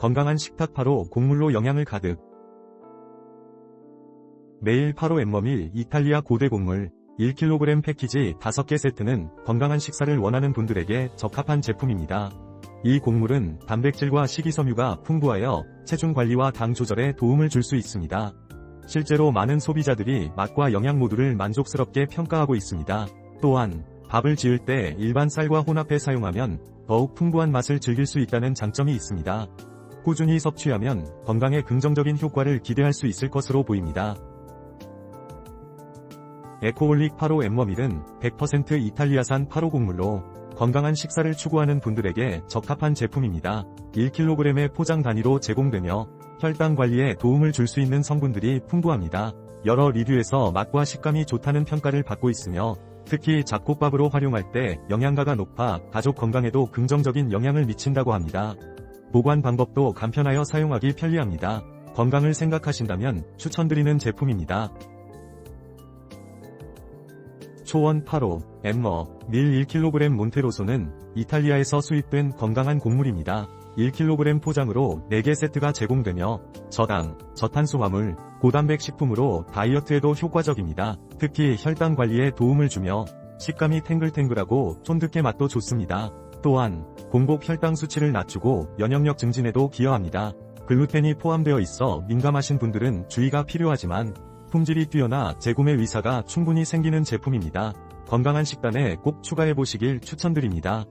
건강한 식탁 파로 곡물로 영양을 가득. 매일 파로 엠머밀 이탈리아 고대 곡물 1kg 패키지 5개 세트는 건강한 식사를 원하는 분들에게 적합한 제품입니다. 이 곡물은 단백질과 식이섬유가 풍부하여 체중 관리와 당 조절에 도움을 줄 수 있습니다. 실제로 많은 소비자들이 맛과 영양 모두를 만족스럽게 평가하고 있습니다. 또한 밥을 지을 때 일반 쌀과 혼합해 사용하면 더욱 풍부한 맛을 즐길 수 있다는 장점이 있습니다. 꾸준히 섭취하면 건강에 긍정적인 효과를 기대할 수 있을 것으로 보입니다. 에코올릭 파로 엠머밀은 100% 이탈리아산 파로 곡물로 건강한 식사를 추구하는 분들에게 적합한 제품입니다. 1kg의 포장 단위로 제공되며 혈당 관리에 도움을 줄 수 있는 성분들이 풍부합니다. 여러 리뷰에서 맛과 식감이 좋다는 평가를 받고 있으며 특히 잡곡밥으로 활용할 때 영양가가 높아 가족 건강에도 긍정적인 영향을 미친다고 합니다. 보관 방법도 간편하여 사용하기 편리합니다. 건강을 생각하신다면 추천드리는 제품입니다. 초원 8호, 엠머, 밀 1kg 몬테로소는 이탈리아에서 수입된 건강한 곡물입니다. 1kg 포장으로 4개 세트가 제공되며 저당, 저탄수화물, 고단백 식품으로 다이어트에도 효과적입니다. 특히 혈당 관리에 도움을 주며 식감이 탱글탱글하고 쫀득해 맛도 좋습니다. 또한 공복 혈당 수치를 낮추고 면역력 증진에도 기여합니다. 글루텐이 포함되어 있어 민감하신 분들은 주의가 필요하지만 품질이 뛰어나 재구매 의사가 충분히 생기는 제품입니다. 건강한 식단에 꼭 추가해 보시길 추천드립니다.